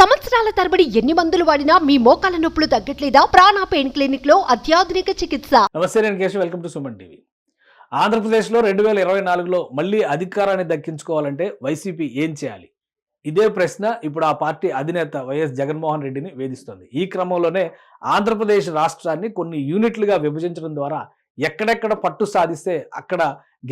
సంవత్సరాల తరబడి ఎన్ని మందులు వాడినా మీ మోకాల నొప్పులు తగ్గట్లేదా? ప్రాణా పెయిన్ క్లినిక్లో అత్యాధునిక చికిత్స. నమస్తే నేను Keshav. Welcome to Suman TV. ఆంధ్రప్రదేశ్లో రెండు వేల ఇరవై నాలుగులో మళ్ళీ అధికారాన్ని దక్కించుకోవాలంటే వైసీపీ ఏం చేయాలి? ఇదే ప్రశ్న ఇప్పుడు ఆ పార్టీ అధినేత వైఎస్ జగన్మోహన్ రెడ్డిని వేధిస్తోంది. ఈ క్రమంలోనే ఆంధ్రప్రదేశ్ రాష్ట్రాన్ని కొన్ని యూనిట్లుగా విభజించడం ద్వారా ఎక్కడెక్కడ పట్టు సాధిస్తే అక్కడ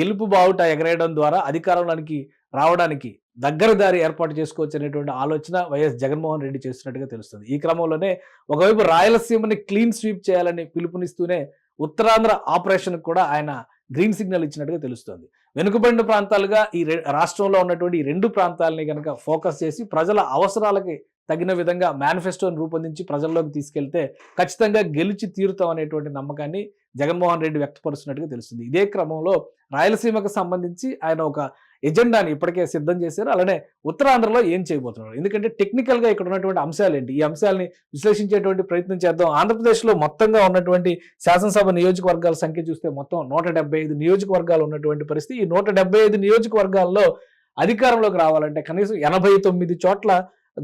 గెలుపు బావుట ఎగరేయడం ద్వారా అధికారంలోనికి రావడానికి దగ్గర దారి ఏర్పాటు చేసుకోవచ్చు అనేటువంటి ఆలోచన వైఎస్ జగన్మోహన్ రెడ్డి చేస్తున్నట్టుగా తెలుస్తుంది. ఈ క్రమంలోనే ఒకవైపు రాయలసీమని క్లీన్ స్వీప్ చేయాలని పిలుపునిస్తూనే ఉత్తరాంధ్ర ఆపరేషన్కు కూడా ఆయన గ్రీన్ సిగ్నల్ ఇచ్చినట్టుగా తెలుస్తోంది. వెనుకబడిన ప్రాంతాలుగా ఈ రాష్ట్రంలో ఉన్నటువంటి ఈ రెండు ప్రాంతాలని కనుక ఫోకస్ చేసి ప్రజల అవసరాలకి తగిన విధంగా మేనిఫెస్టోను రూపొందించి ప్రజల్లోకి తీసుకెళ్తే ఖచ్చితంగా గెలిచి తీరుతాం అనేటువంటి నమ్మకాన్ని జగన్మోహన్ రెడ్డి వ్యక్తపరుస్తున్నట్టుగా తెలుస్తుంది. ఇదే క్రమంలో రాయలసీమకు సంబంధించి ఆయన ఒక ఎజెండాని ఇప్పటికే సిద్ధం చేశారు. అలానే ఉత్తరాంధ్రలో ఏం చేయబోతున్నారు? ఎందుకంటే టెక్నికల్గా ఇక్కడ ఉన్నటువంటి అంశాలు ఏంటి ఈ అంశాలని విశ్లేషించేటువంటి ప్రయత్నం చేద్దాం. ఆంధ్రప్రదేశ్లో మొత్తంగా ఉన్నటువంటి శాసనసభ నియోజకవర్గాల సంఖ్య చూస్తే మొత్తం నూట ఐదు నియోజకవర్గాలు ఉన్నటువంటి పరిస్థితి. ఈ నూట ఐదు నియోజకవర్గాల్లో అధికారంలోకి రావాలంటే కనీసం ఎనభై తొమ్మిది చోట్ల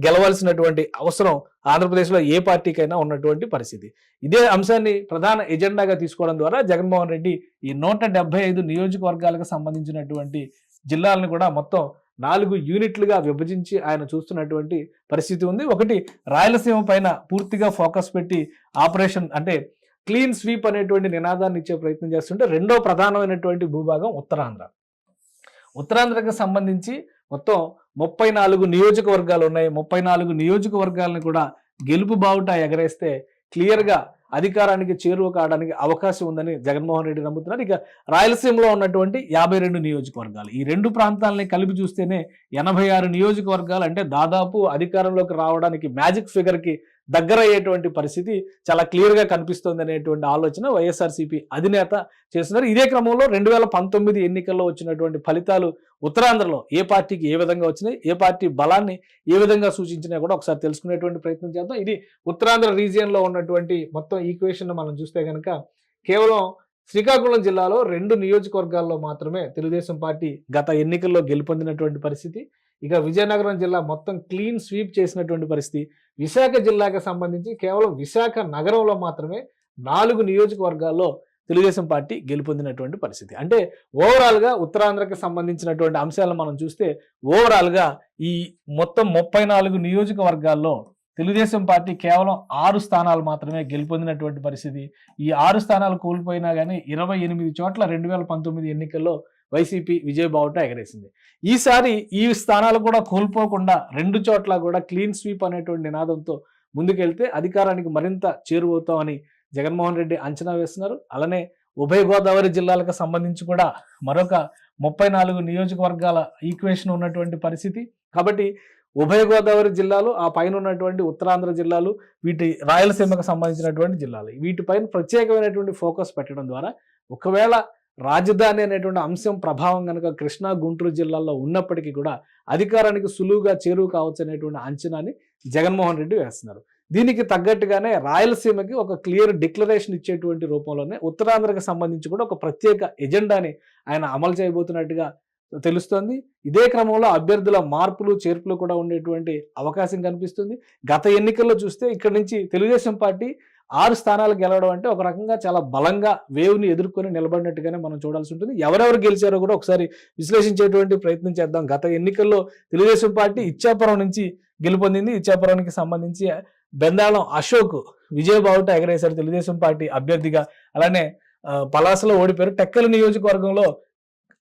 గెలవాల్సినటువంటి అవసరం ఆంధ్రప్రదేశ్లో ఏ పార్టీకైనా ఉన్నటువంటి పరిస్థితి. ఇదే అంశాన్ని ప్రధాన ఎజెండాగా తీసుకోవడం ద్వారా జగన్మోహన్ రెడ్డి ఈ నూట డెబ్బై ఐదు నియోజకవర్గాలకు సంబంధించినటువంటి జిల్లాలను కూడా మొత్తం నాలుగు యూనిట్లుగా విభజించి ఆయన చూస్తున్నటువంటి పరిస్థితి ఉంది. ఒకటి రాయలసీమ పైన పూర్తిగా ఫోకస్ పెట్టి ఆపరేషన్ అంటే క్లీన్ స్వీప్ అనేటువంటి నినాదాన్ని ఇచ్చే ప్రయత్నం చేస్తుంటే రెండో ప్రధానమైనటువంటి భూభాగం ఉత్తరాంధ్ర. ఉత్తరాంధ్రకు సంబంధించి మొత్తం ముప్పై నాలుగు నియోజకవర్గాలు ఉన్నాయి. ముప్పై నాలుగు నియోజకవర్గాలను కూడా గెలుపు బావుట ఎగరేస్తే క్లియర్గా అధికారానికి చేరువ కావడానికి అవకాశం ఉందని జగన్మోహన్ రెడ్డి నమ్ముతున్నారు. ఇక రాయలసీమలో ఉన్నటువంటి యాభై రెండు నియోజకవర్గాలు. ఈ రెండు ప్రాంతాలని కలిపి చూస్తేనే ఎనభై ఆరు నియోజకవర్గాలు అంటే దాదాపు అధికారంలోకి రావడానికి మ్యాజిక్ ఫిగర్కి దగ్గర అయ్యేటువంటి పరిస్థితి చాలా క్లియర్గా కనిపిస్తుంది అనేటువంటి ఆలోచన వైఎస్ఆర్సీపీ అధినేత చేస్తున్నారు. ఇదే క్రమంలో రెండు వేల పంతొమ్మిది ఎన్నికల్లో వచ్చినటువంటి ఫలితాలు ఉత్తరాంధ్రలో ఏ పార్టీకి ఏ విధంగా వచ్చినాయి ఏ పార్టీ బలాన్ని ఏ విధంగా సూచించినా కూడా ఒకసారి తెలుసుకునేటువంటి ప్రయత్నం చేద్దాం. ఇది ఉత్తరాంధ్ర రీజియన్లో ఉన్నటువంటి మొత్తం ఈక్వేషన్ మనం చూస్తే కనుక కేవలం శ్రీకాకుళం జిల్లాలో రెండు నియోజకవర్గాల్లో మాత్రమే తెలుగుదేశం పార్టీ గత ఎన్నికల్లో గెలుపొందినటువంటి పరిస్థితి. ఇక విజయనగరం జిల్లా మొత్తం క్లీన్ స్వీప్ చేసినటువంటి పరిస్థితి. విశాఖ జిల్లాకి సంబంధించి కేవలం విశాఖ నగరంలో మాత్రమే నాలుగు నియోజకవర్గాల్లో తెలుగుదేశం పార్టీ గెలుపొందినటువంటి పరిస్థితి. అంటే ఓవరాల్గా ఉత్తరాంధ్రకి సంబంధించినటువంటి అంశాలను మనం చూస్తే ఓవరాల్గా ఈ మొత్తం ముప్పై నాలుగు నియోజకవర్గాల్లో తెలుగుదేశం పార్టీ కేవలం ఆరు స్థానాలు మాత్రమే గెలుపొందినటువంటి పరిస్థితి. ఈ ఆరు స్థానాలు కోల్పోయినా కానీ ఇరవై ఎనిమిది చోట్ల రెండు వేల పంతొమ్మిది ఎన్నికల్లో వైసీపీ విజయబావుట ఎగరేసింది. ఈసారి ఈ స్థానాలు కూడా కోల్పోకుండా రెండు చోట్ల కూడా క్లీన్ స్వీప్ అనేటువంటి నినాదంతో ముందుకెళ్తే అధికారానికి మరింత చేరువవుతామని జగన్మోహన్ రెడ్డి అంచనా వేస్తున్నారు. అలానే ఉభయ గోదావరి జిల్లాలకు సంబంధించి కూడా మరొక ముప్పై నాలుగు నియోజకవర్గాల ఈక్వేషన్ ఉన్నటువంటి పరిస్థితి. కాబట్టి ఉభయ గోదావరి జిల్లాలు ఆ పైన ఉన్నటువంటి ఉత్తరాంధ్ర జిల్లాలు వీటి రాయలసీమకు సంబంధించినటువంటి జిల్లాలు. వీటిపైన ప్రత్యేకమైనటువంటి ఫోకస్ పెట్టడం ద్వారా ఒకవేళ రాజధాని అనేటువంటి అంశం ప్రభావం కనుక కృష్ణా గుంటూరు జిల్లాల్లో ఉన్నప్పటికీ కూడా అధికారానికి సులువుగా చేరువు కావచ్చు అనేటువంటి అంచనాని జగన్మోహన్ రెడ్డి వేస్తున్నారు. దీనికి తగ్గట్టుగానే రాయలసీమకి ఒక క్లియర్ డిక్లరేషన్ ఇచ్చేటువంటి రూపంలోనే ఉత్తరాంధ్రకు సంబంధించి కూడా ఒక ప్రత్యేక ఎజెండాని ఆయన అమలు చేయబోతున్నట్టుగా తెలుస్తోంది. ఇదే క్రమంలో అభ్యర్థుల మార్పులు చేర్పులు కూడా ఉండేటువంటి అవకాశం కనిపిస్తుంది. గత ఎన్నికల్లో చూస్తే ఇక్కడ నుంచి తెలుగుదేశం పార్టీ ఆరు స్థానాలు గెలవడం అంటే ఒక రకంగా చాలా బలంగా వేవ్ని ఎదుర్కొని నిలబడినట్టుగానే మనం చూడాల్సి ఉంటుంది. ఎవరెవరు గెలిచారో కూడా ఒకసారి విశ్లేషించేటువంటి ప్రయత్నం చేద్దాం. గత ఎన్నికల్లో తెలుగుదేశం పార్టీ ఇచ్చాపురం నుంచి గెలుపొందింది. ఇచ్చాపురానికి సంబంధించి బెందాళం అశోక్ విజయబావుట ఎగరేశారు తెలుగుదేశం పార్టీ అభ్యర్థిగా. అలానే పలాసలో ఓడిపోయారు. టెక్కల నియోజకవర్గంలో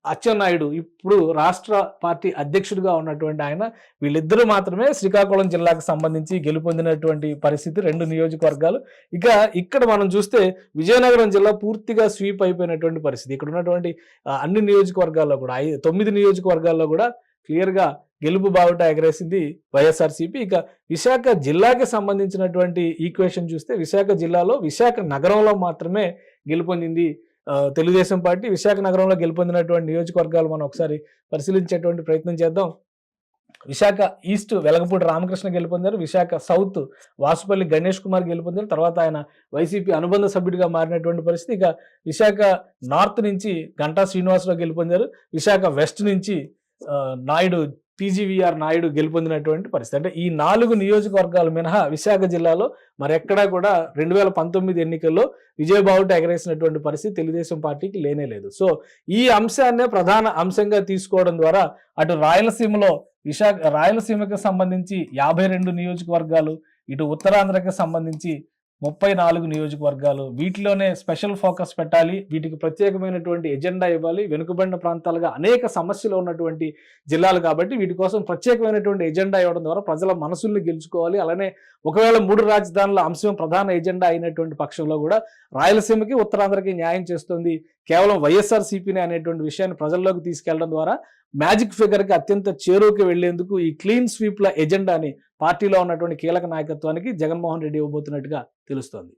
అచ్చెన్నాయుడు ఇప్పుడు రాష్ట్ర పార్టీ అధ్యక్షుడిగా ఉన్నటువంటి ఆయన వీళ్ళిద్దరూ మాత్రమే శ్రీకాకుళం జిల్లాకు సంబంధించి గెలుపొందినటువంటి పరిస్థితి రెండు నియోజకవర్గాలు. ఇక ఇక్కడ మనం చూస్తే విజయనగరం జిల్లా పూర్తిగా స్వీప్ అయిపోయినటువంటి పరిస్థితి. ఇక్కడ ఉన్నటువంటి అన్ని నియోజకవర్గాల్లో కూడా ఐదు తొమ్మిది నియోజకవర్గాల్లో కూడా క్లియర్గా గెలుపు బావుట ఎగరేసింది వైఎస్ఆర్సీపీ. ఇక విశాఖ జిల్లాకి సంబంధించినటువంటి ఈక్వేషన్ చూస్తే విశాఖ జిల్లాలో విశాఖ నగరంలో మాత్రమే గెలుపొందింది తెలుగుదేశం పార్టీ విశాఖ నగరంలో గెలుపొందినటువంటి నియోజకవర్గాలు మనం ఒకసారి పరిశీలించేటువంటి ప్రయత్నం చేద్దాం. విశాఖ ఈస్ట్ వెలగపూడి రామకృష్ణ గెలుపొందారు విశాఖ సౌత్ వాసుపల్లి గణేష్ కుమార్ గెలుపొందారు తర్వాత ఆయన వైసీపీ అనుబంధ సభ్యుడిగా మారినటువంటి పరిస్థితి. ఇక విశాఖ నార్త్ నుంచి గంటా శ్రీనివాసరావు గెలుపొందారు విశాఖ వెస్ట్ నుంచి నాయుడు టీజీవీఆర్ నాయుడు గెలుపొందినటువంటి పరిస్థితి. అంటే ఈ నాలుగు నియోజకవర్గాలు మినహా విశాఖ జిల్లాలో మరెక్కడా కూడా రెండు వేల పంతొమ్మిది ఎన్నికల్లో విజయబావుట ఎగరేసినటువంటి పరిస్థితి తెలుగుదేశం పార్టీకి లేనే లేదు. సో ఈ అంశాన్నే ప్రధాన అంశంగా తీసుకోవడం ద్వారా అటు రాయలసీమలో విశాఖ రాయలసీమకి సంబంధించి యాభై రెండు నియోజకవర్గాలు ఇటు ఉత్తరాంధ్రకి సంబంధించి ముప్పై నాలుగు నియోజకవర్గాలు. వీటిలోనే స్పెషల్ ఫోకస్ పెట్టాలి. వీటికి ప్రత్యేకమైనటువంటి ఎజెండా ఇవ్వాలి. వెనుకబడిన ప్రాంతాలుగా అనేక సమస్యలు ఉన్నటువంటి జిల్లాలు కాబట్టి వీటి కోసం ప్రత్యేకమైనటువంటి ఎజెండా ఇవ్వడం ద్వారా ప్రజల మనసుల్ని గెలుచుకోవాలి. అలానే ఒకవేళ మూడు రాజధానుల అంశం ప్రధాన ఎజెండా అయినటువంటి పక్షంలో కూడా రాయలసీమకి ఉత్తరాంధ్రకి న్యాయం చేస్తుంది. కేవలం వైఎస్ఆర్ సిపిని అనేటువంటి విషయాన్ని ప్రజల్లోకి తీసుకెళ్ళడం ద్వారా మ్యాజిక్ ఫిగర్కి అత్యంత చేరువకి వెళ్ళేందుకు ఈ క్లీన్ స్వీప్ల ఎజెండాని పార్టీలో ఉన్నటువంటి కీలక నాయకత్వానికి జగన్మోహన్ రెడ్డి ఇవ్వబోతున్నట్టుగా తెలుస్తోంది.